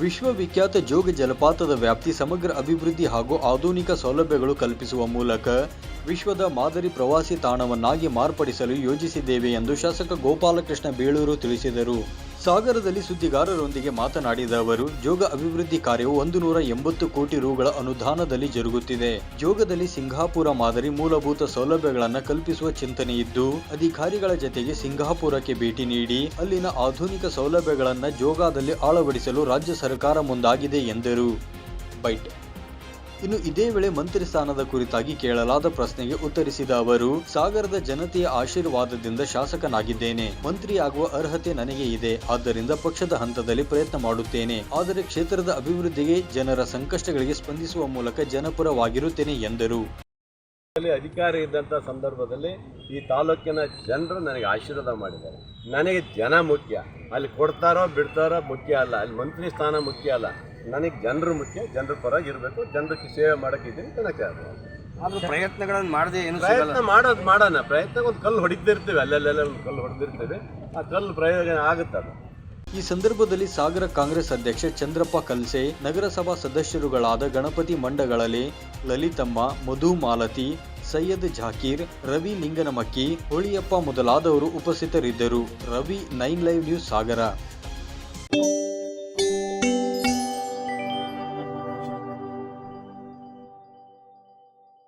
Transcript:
ವಿಶ್ವವಿಖ್ಯಾತ ಜೋಗ ಜಲಪಾತದ ವ್ಯಾಪ್ತಿ ಸಮಗ್ರ ಅಭಿವೃದ್ಧಿ ಹಾಗೂ ಆಧುನಿಕ ಸೌಲಭ್ಯಗಳು ಕಲ್ಪಿಸುವ ಮೂಲಕ ವಿಶ್ವದ ಮಾದರಿ ಪ್ರವಾಸಿ ತಾಣವನ್ನಾಗಿ ಮಾರ್ಪಡಿಸಲು ಯೋಜಿಸಿದ್ದೇವೆ ಎಂದು ಶಾಸಕ ಗೋಪಾಲಕೃಷ್ಣ ಬೇಳೂರು ತಿಳಿಸಿದರು. ಸಾಗರದಲ್ಲಿ ಸುದ್ದಿಗಾರರೊಂದಿಗೆ ಮಾತನಾಡಿದ ಅವರು, ಜೋಗ ಅಭಿವೃದ್ಧಿ ಕಾರ್ಯವು ಒಂದು ನೂರ ಎಂಬತ್ತು ಕೋಟಿ ರುಗಳ ಅನುದಾನದಲ್ಲಿ ಜರುಗುತ್ತಿದೆ. ಜೋಗದಲ್ಲಿ ಸಿಂಗಾಪುರ ಮಾದರಿ ಮೂಲಭೂತ ಸೌಲಭ್ಯಗಳನ್ನು ಕಲ್ಪಿಸುವ ಚಿಂತನೆ ಇದ್ದು ಅಧಿಕಾರಿಗಳ ಜತೆಗೆ ಸಿಂಗಾಪುರಕ್ಕೆ ಭೇಟಿ ನೀಡಿ, ಅಲ್ಲಿನ ಆಧುನಿಕ ಸೌಲಭ್ಯಗಳನ್ನು ಜೋಗದಲ್ಲಿ ಅಳವಡಿಸಲು ರಾಜ್ಯ ಸರ್ಕಾರ ಮುಂದಾಗಿದೆ ಎಂದರು. ಬೈಟ್ ಇನ್ನು ಇದೇ ವೇಳೆ ಮಂತ್ರಿ ಸ್ಥಾನದ ಕುರಿತಾಗಿ ಕೇಳಲಾದ ಪ್ರಶ್ನೆಗೆ ಉತ್ತರಿಸಿದ ಅವರು, ಸಾಗರದ ಜನತೆಯ ಆಶೀರ್ವಾದದಿಂದ ಶಾಸಕನಾಗಿದ್ದೇನೆ. ಮಂತ್ರಿಯಾಗುವ ಅರ್ಹತೆ ನನಗೆ ಇದೆ. ಆದ್ದರಿಂದ ಪಕ್ಷದ ಹಂತದಲ್ಲಿ ಪ್ರಯತ್ನ ಮಾಡುತ್ತೇನೆ. ಆದರೆ ಕ್ಷೇತ್ರದ ಅಭಿವೃದ್ಧಿಗೆ ಜನರ ಸಂಕಷ್ಟಗಳಿಗೆ ಸ್ಪಂದಿಸುವ ಮೂಲಕ ಜನಪರವಾಗಿರುತ್ತೇನೆ ಎಂದರು. ಅಧಿಕಾರ ಇದ್ದಂಥ ಸಂದರ್ಭದಲ್ಲಿ ಈ ತಾಲೂಕಿನ ಜನರು ನನಗೆ ಆಶೀರ್ವಾದ ಮಾಡಿದ್ದಾರೆ. ನನಗೆ ಜನ ಮುಖ್ಯ. ಅಲ್ಲಿ ಕೊಡ್ತಾರೋ ಬಿಡ್ತಾರೋ ಮುಖ್ಯ ಅಲ್ಲ. ಅಲ್ಲಿ ಮಂತ್ರಿ ಸ್ಥಾನ ಮುಖ್ಯ ಅಲ್ಲ. ನನಗೆ ಜನರು ಮುಖ್ಯ ಜನರ ಪರವಾಗಿ ಇರಬೇಕು ಜನರಿಗೆ ಸೇವೆ ಮಾಡೋಕ್ಕಿದ್ದೀನಿ ನನಗೆ ಆದ್ರೂ ಪ್ರಯತ್ನಗಳನ್ನು ಮಾಡದೆ ಏನು ಸಿಗಲ್ಲ. ಪ್ರಯತ್ನ ಮಾಡೋದು ಮಾಡೋಣ ಪ್ರಯತ್ನ ಒಂದು ಕಲ್ಲು ಹೊಡಿತಿರ್ತೀವಿ ಅಲ್ಲೆಲ್ಲೆಲ್ಲ ಒಂದು ಕಲ್ಲು ಹೊಡೆದಿರ್ತೇವೆ ಆ ಕಲ್ಲು ಪ್ರಯೋಜನ ಆಗುತ್ತೆ ಅದು. ಈ ಸಂದರ್ಭದಲ್ಲಿ ಸಾಗರ ಕಾಂಗ್ರೆಸ್ ಅಧ್ಯಕ್ಷ ಚಂದ್ರಪ್ಪ ಕಲ್ಸೆ ನಗರಸಭಾ ಸದಸ್ಯರುಗಳಾದ ಗಣಪತಿ ಮಂಡಗಳಲ್ಲಿ ಲಲಿತಮ್ಮ ಮಧು ಮಾಲತಿ ಸೈಯದ್ ಜಾಕೀರ್ ರವಿ ಲಿಂಗನಮಕ್ಕಿ ಹೋಳಿಯಪ್ಪ ಮೊದಲಾದವರು ಉಪಸ್ಥಿತರಿದ್ದರು. Ravi nine live news Sagara.